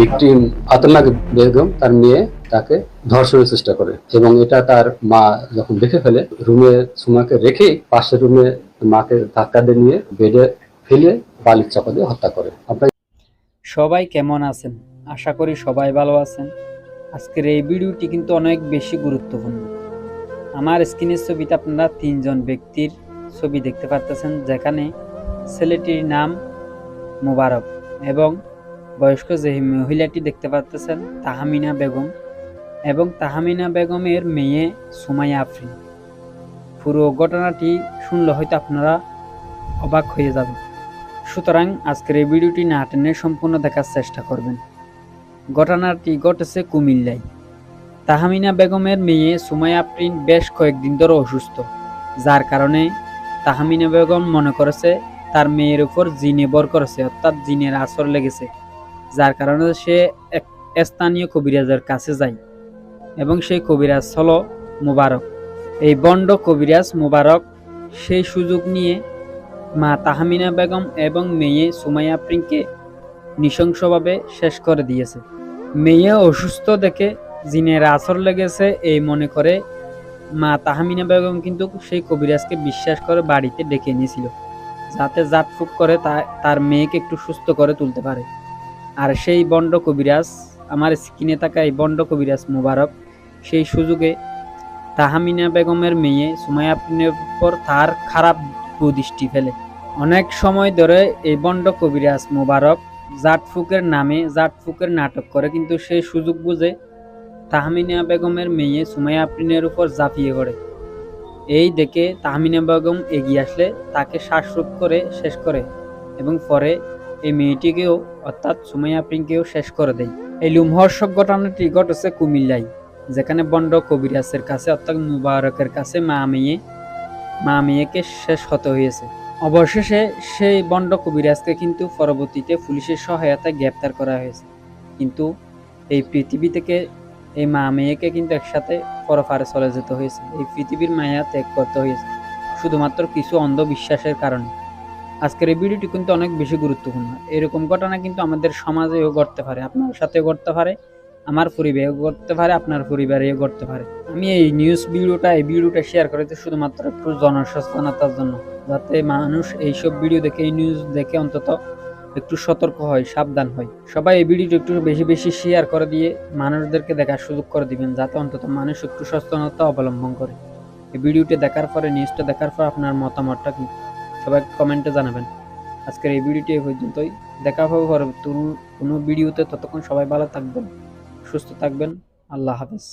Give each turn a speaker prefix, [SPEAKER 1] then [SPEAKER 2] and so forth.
[SPEAKER 1] Victim Fatema Begum, তার মেয়ে, তাকে ধর্ষণের চেষ্টা করে এবং এটা তার মা যখন দেখে ফেলে, রুমে সুমাকে রেখে পাশের রুমে মাকে ধাক্কা দিয়ে নিয়ে বেডে ফেলে বালির চাপা দিয়ে হত্যা করে।
[SPEAKER 2] সবাই কেমন আছেন? আশা করি সবাই ভালো আছেন। আজকের এই ভিডিওটি কিন্তু অনেক বেশি গুরুত্বপূর্ণ। আমার স্ক্রিনের ছবিতে আপনারা তিনজন ব্যক্তির ছবি দেখতে পাচ্ছেন যেখানে ছেলেটির নাম মুবারক এবং বয়স্ক যে মহিলাটি দেখতে পাচ্ছেন তাহামিনা বেগম এবং তাহামিনা বেগমের মেয়ে সুমাইয়া আফরিন। পুরো ঘটনাটি শুনলে হয়তো আপনারা অবাক হয়ে যাবেন। সুতরাং আজকের এই ভিডিওটি না টেনে সম্পূর্ণ দেখার চেষ্টা করবেন। ঘটনাটি ঘটেছে কুমিল্লায়। তাহামিনা বেগমের মেয়ে সুমাইয়া আফরিন বেশ কয়েকদিন ধরে অসুস্থ, যার কারণে তাহামিনা বেগম মনে করেছে তার মেয়ের উপর জিনে বর করেছে, অর্থাৎ জিনের আসর লেগেছে। যার কারণে সে এক স্থানীয় কবিরাজের কাছে যায় এবং সেই কবিরাজ হল মুবারক। এই বন্ড কবিরাজ মুবারক সেই সুযোগ নিয়ে মা তাহমিনা বেগম এবং মেয়ে সুমাইয়া আফরিনকে নৃশংসভাবে শেষ করে দিয়েছে। মেয়ে অসুস্থ দেখে জিনের আসর লেগেছে এই মনে করে মা তাহমিনা বেগম কিন্তু সেই কবিরাজকে বিশ্বাস করে বাড়িতে ডেকে এনেছিল, যাতে জাটফুক করে তার মেয়েকে একটু সুস্থ করে তুলতে পারে। আর সেই বন্ড কবিরাজ, আমার স্কিনে থাকা এই বন্ড কবিরাজ মুবারক, সেই সুযোগে তাহামিনা বেগমের মেয়ে সুমাইয়া আফরিনের উপর তার খারাপ কুদৃষ্টি ফেলে। অনেক সময় ধরে এই বন্ড কবিরাজ মোবারক জাটফুকের নামে জাটফুকের নাটক করে, কিন্তু সেই সুযোগ বুঝে তাহমিনা বেগমের মেয়ে সুমাইয়া আফরিনের উপর ঝাঁপিয়ে পড়ে। এই দেখে তাহমিনা বেগম এগিয়ে আসলে, তাকে শ্বাসরোধ করে শেষ করে এবং পরে এই মেয়েটিকেও, অর্থাৎ সুমাইয়া আফরিনকেও শেষ করে দেয়। এই লুমহর্ষক ঘটনাটি ঘটেছে কুমিল্লায়, যেখানে বন্ড কবিরাজের কাছে, অর্থাৎ মুবারকের কাছে মা মেয়ে, মা মেয়েকে শেষ হতে হয়েছে। অবশেষে সেই বন্ড কবিরাজকে কিন্তু পরবর্তীতে পুলিশের সহায়তায় গ্রেপ্তার করা হয়েছে। কিন্তু এই পৃথিবী থেকে এই মা মেয়েকে কিন্তু একসাথে পরপারে চলে যেতে হয়েছে। এই পৃথিবীর মায়া ত্যাগ করতে হয়েছে। শুধুমাত্র কিছু অন্ধবিশ্বাসের কারণে। আজকের এই ভিডিওটি কিন্তু অনেক বেশি গুরুত্বপূর্ণ। এরকম ঘটনা কিন্তু আমাদের সমাজেও ঘটতে পারে, আপনার সাথেও ঘটতে পারে, আমার পরিবারেও ঘটতে পারে, আপনার পরিবারেও ঘটতে পারে। আমি এই নিউজ ভিডিওটা, এই ভিডিওটা শেয়ার করেছি শুধুমাত্র একটু জনসচেতনতার জন্য, যাতে মানুষ এইসব ভিডিও দেখে, এই নিউজ দেখে অন্তত একটু সতর্ক হয়, সাবধান হয়। সবাই এই ভিডিওটা একটু বেশি বেশি শেয়ার করে দিয়ে মানুষদেরকে দেখার সুযোগ করে দিবেন, যাতে অন্তত মানুষ একটু সচেতনতা অবলম্বন করে। এই ভিডিওটা দেখার পরে নিউজটা দেখার পর আপনার মতামতটা কি? সবাই কমেন্টে জানাবেন। আজকের এই ভিডিওটি এই পর্যন্তই। দেখা হবে পরবর্তী কোনো ভিডিওতে ততক্ষণ সবাই ভালো থাকবেন, সুস্থ থাকবেন। আল্লাহ হাফেজ।